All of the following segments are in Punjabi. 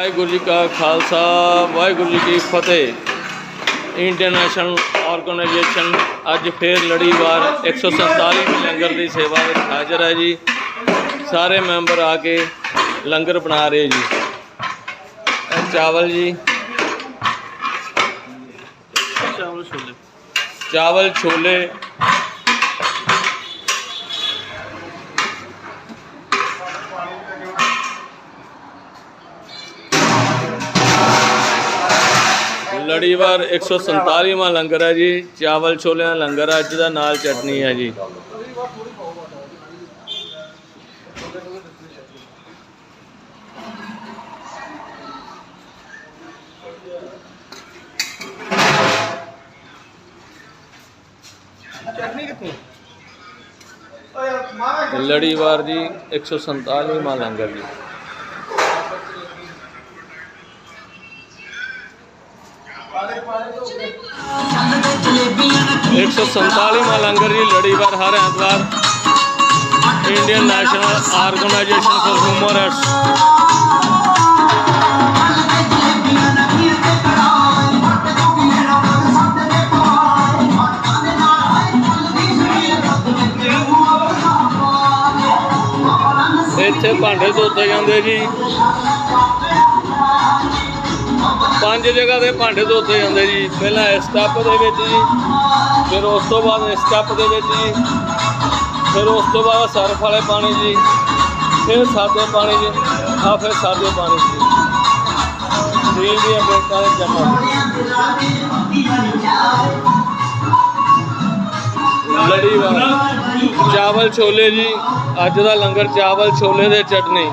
ਵਾਹਿਗੁਰੂ ਜੀ ਕਾ ਖਾਲਸਾ ਵਾਹਿਗੁਰੂ ਜੀ ਕੀ ਫਤਿਹ। ਇੰਟਰਨੈਸ਼ਨਲ ਆਰਗੇਨਾਈਜੇਸ਼ਨ ਅੱਜ ਫੇਰ ਲੜੀਵਾਰ 147 ਲੰਗਰ ਦੀ ਸੇਵਾ ਵਿੱਚ ਹਾਜ਼ਰ ਹੈ ਜੀ। ਸਾਰੇ ਮੈਂਬਰ ਆ ਕੇ ਲੰਗਰ ਬਣਾ ਰਹੇ ਜੀ। ਇਹ ਚਾਵਲ ਜੀ। ਚਾਵਲ ਛੋਲੇ। ਚਾਵਲ ਛੋਲੇ ਲੜੀਵਾਰ 147ਵਾਂ ਲੰਗਰ ਹੈ ਜੀ ਚਾਵਲ ਛੋਲਿਆਂ ਦਾ ਲੰਗਰ ਹੈ ਅੱਜ ਦਾ ਨਾਲ ਚਟਨੀ ਹੈ ਜੀ। ਚਟਨੀ ਕਿੱਥੇ? ਲੜੀਵਾਰ ਜੀ 147ਵਾਂ ਲੰਗਰ ਜੀ। ਇੱਕ ਸੌ ਸੰਤਾਲੀਵਾਂ ਲੰਗਰ ਜੀ ਲੜੀਵਾਰ ਹਰ ਐਤਵਾਰ। Indian national organisation for human rights ਇੱਥੇ ਭਾਂਡੇ ਧੋਤੇ ਜਾਂਦੇ ਜੀ। ਪੰਜ ਜਗ੍ਹਾ ਦੇ ਭਾਂਡੇ ਧੋਤੇ ਜਾਂਦੇ ਜੀ। ਪਹਿਲਾਂ ਇਸ ਟੱਪ ਦੇ ਵਿੱਚ ਜੀ, ਫਿਰ ਉਸ ਤੋਂ ਬਾਅਦ ਇਸ ਟੱਪ ਦੇ ਵਿੱਚ ਜੀ, ਫਿਰ ਉਸ ਤੋਂ ਬਾਅਦ ਸਰਫ ਵਾਲੇ ਪਾਣੀ ਜੀ, ਫਿਰ ਸਾਦੇ ਪਾਣੀ ਜੀ ਆ ਫਿਰ ਸਾਦੇ ਪਾਣੀ ਜੀ। ਸਟੀਲ ਦੀਆਂ ਪਲੇਟਾਂ ਦੇ ਚਮਚ ਲੜੀ ਵਾਲਾ। ਚਾਵਲ ਛੋਲੇ ਜੀ, ਅੱਜ ਦਾ ਲੰਗਰ ਚਾਵਲ ਛੋਲੇ ਦੇ ਚਟਨੀ।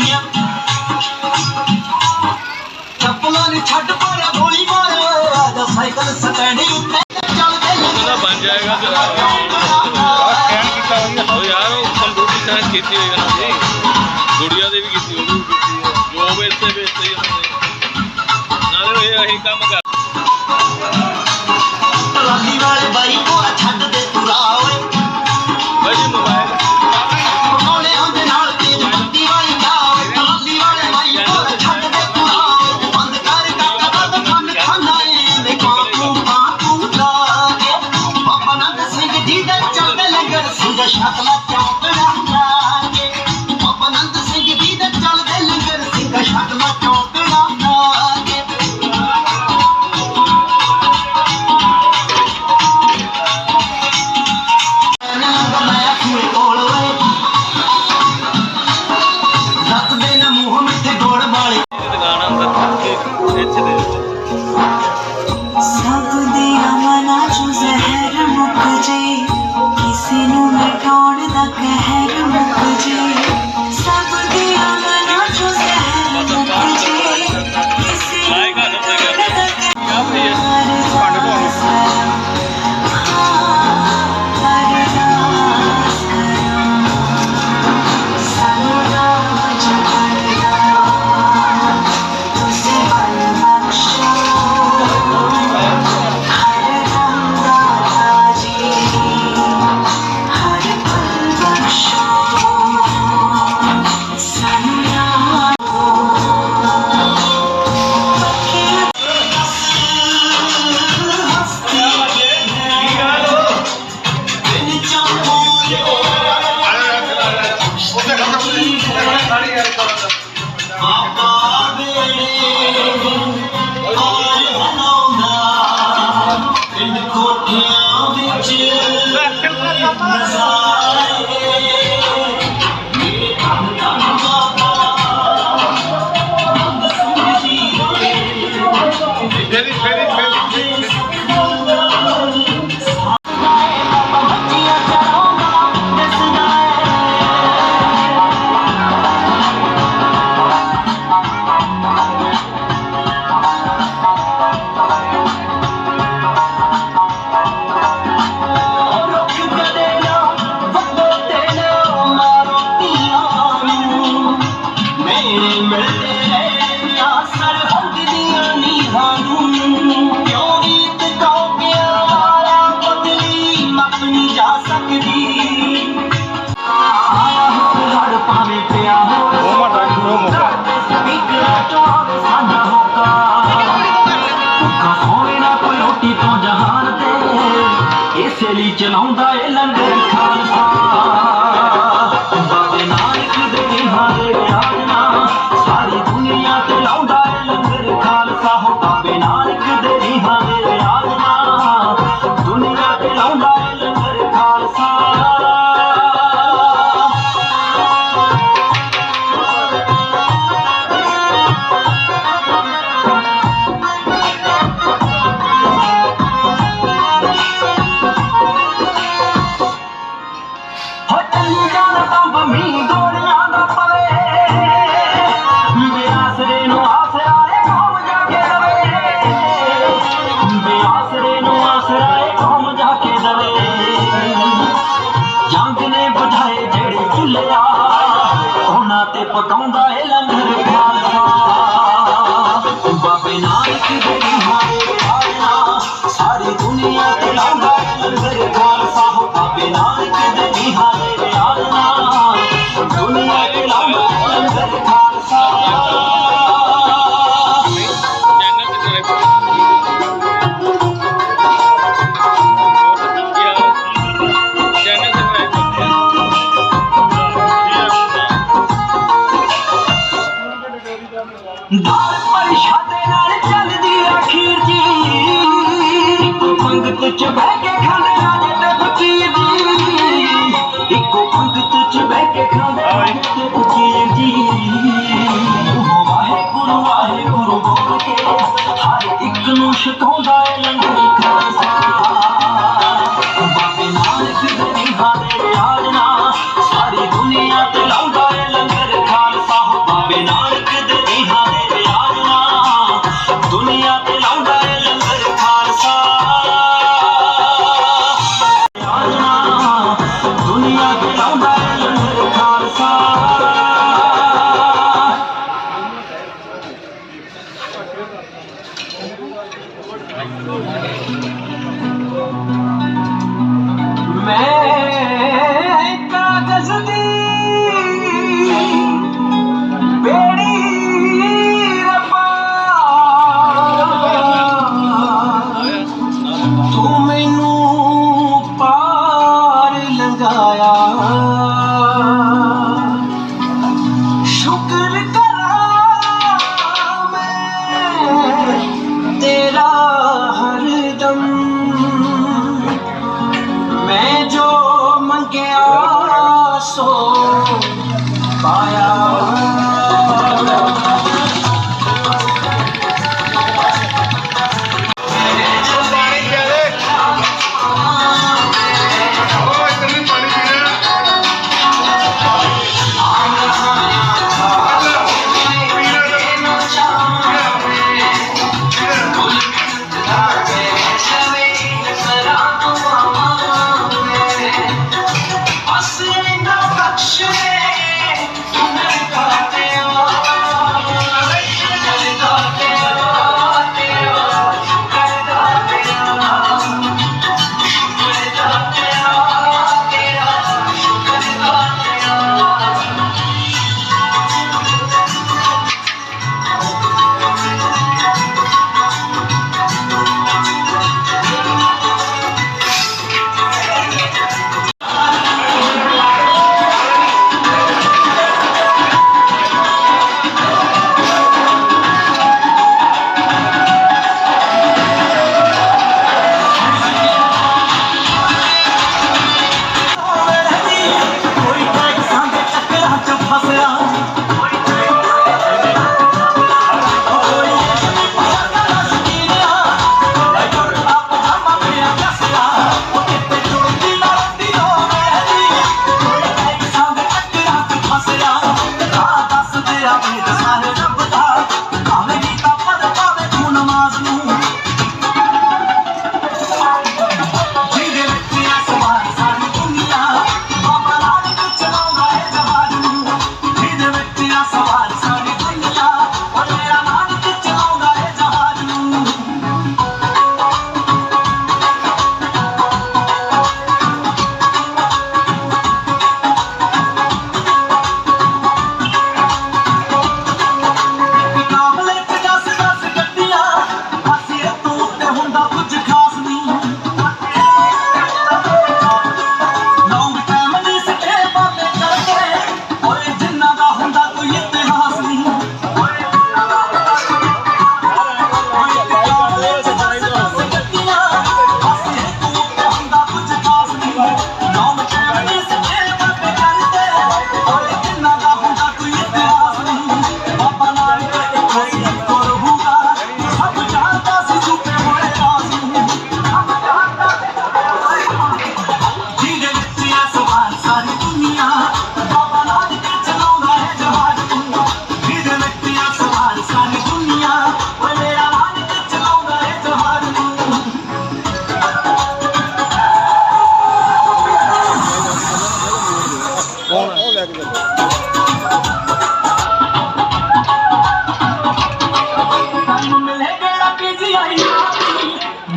ਗਈਆਂ ਚੱਪਲਾਂ ਨਹੀਂ ਛੱਡ ਪਾਇਆ, ਗੋਲੀ ਮਾਰ ਆ ਜਾ ਸਾਈਕਲ ਸਟੈਂਡ ਉੱਤੇ ਚੱਲਦੇ ਬਣ ਜਾਏਗਾ ਜਰਾ ਆ ਕੈਨ ਕੀਤਾ ਹੋਇਆ ਹੋ ਯਾਰ, ਉਹ ਕੰਪਿਊਟਰ ਸਾਇੰਸ ਕੀਤੀ ਹੋਈ ਨਾ ਜੀ। ਗੁੜੀਆ ਦੇ ਵੀ ਕੀਤੀ ਹੋਈ ਜੋ ਵੇਸੇ ਵੇਸੇ ਹੀ ਨਾਲੇ ਇਹ ਅਸੀਂ ਕੰਮ ਕਰ ਰੋਣ ਦਾ ਕਹਿਰ ਮੁੱਕ ਜੇ। Jim Honda in London. Tudo no chitão da casa.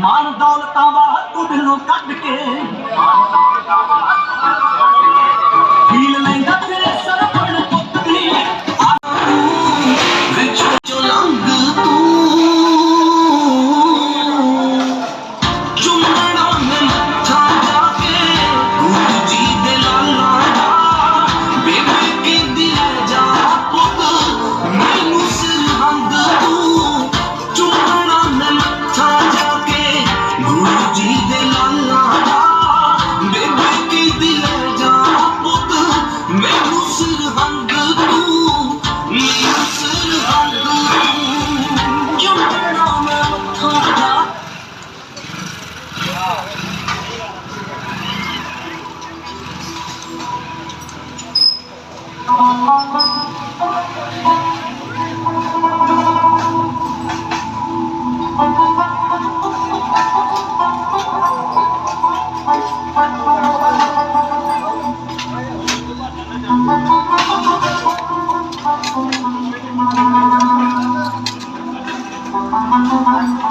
मान दौल तांबा टो कढे Oh, my God.